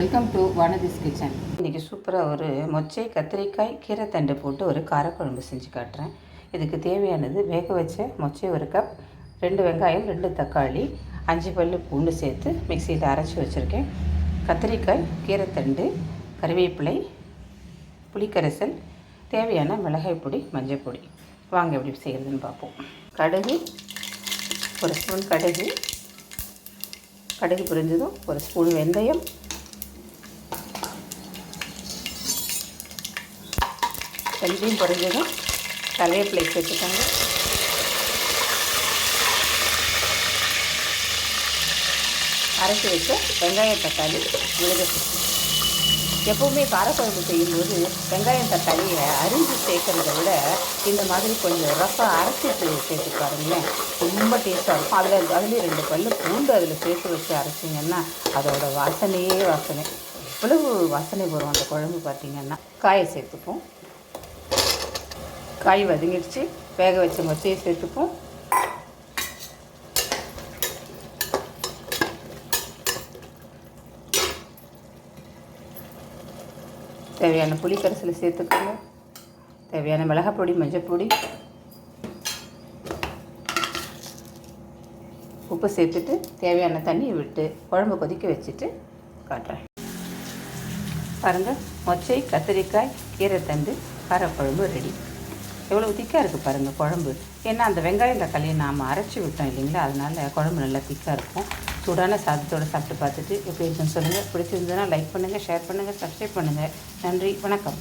Welcome to Vanathi's kitchen இன்றைக்கி சூப்பராக ஒரு மொச்சை கத்திரிக்காய் கீரைத்தண்டு போட்டு ஒரு காரக்குழம்பு செஞ்சு காட்டுறேன். இதுக்கு தேவையானது வேக வச்ச மொச்சை ஒரு கப் ரெண்டு வெங்காயம் ரெண்டு தக்காளி அஞ்சு பல் பூண்டு சேர்த்து மிக்சியில் அரைச்சி வச்சுருக்கேன். கத்திரிக்காய் கீரைத்தண்டு கருவேப்பிலை புளிக்கரைசல் தேவையான மிளகாய் பொடி மஞ்சள் பொடி. வாங்க எப்படி செய்கிறதுன்னு பார்ப்போம். கடுகு ஒரு ஸ்பூன் கடுகு. கடுகு புரிஞ்சதும் ஒரு ஸ்பூன் வெந்தயம் வெந்தயம் பொரிஞ்சதும் கருவேப்பிலை சேர்த்துக்கோங்க அரைச்சி வச்ச வெங்காயம் தக்காளி மிளகு எப்போவுமே காரக்குழம்பு செய்யும்போது வெங்காயம் தக்காளியை அரிஞ்சு சேர்க்கறத விட இந்த மாதிரி கொஞ்சம் ரஃபாக அரைச்சிட்டு சேர்த்து பாருங்களேன். ரொம்ப டேஸ்ட்டாக இருக்கும். அதில் அதுலேயும் ரெண்டு பல்லு பூண்டு அதில் சேர்த்து வச்சு அரைச்சிங்கன்னா அதோட வாசனையே வாசனை. எவ்வளவு வாசனை வரும் அந்த குழம்பு பார்த்திங்கன்னா காயை சேர்த்துப்போம். காய் வதங்கிடுச்சு. வேக வச்ச மொச்சையை சேர்த்துப்போம். தேவையான புளி கரைசலை சேர்த்துக்கோங்க. தேவையான மிளகாய் பொடி மஞ்சள் பொடி. உப்பு சேர்த்துட்டு தேவையான தண்ணியை விட்டு குழம்பு கொதிக்க வச்சுட்டு காட்டுறேன். பாருங்கள் மொச்சை கத்திரிக்காய் கீரைத்தண்டு காரக்குழம்பு ரெடி. எவ்வளோ திக்காக இருக்குது பாருங்கள் குழம்பு. ஏன்னா அந்த வெங்காயம் தக்காளியை நாம் அரைச்சி விட்டோம் இல்லைங்களா? அதனால் குழம்பு நல்லா திக்காக இருக்கும். சூடான சாதத்தோடு சாப்பிட்டு பார்த்துட்டு எப்படி இருக்குன்னு சொல்லுங்கள் பிடிச்சிருந்ததுன்னா லைக் பண்ணுங்கள் ஷேர் பண்ணுங்கள் சப்ஸ்கிரைப் பண்ணுங்கள் நன்றி வணக்கம்.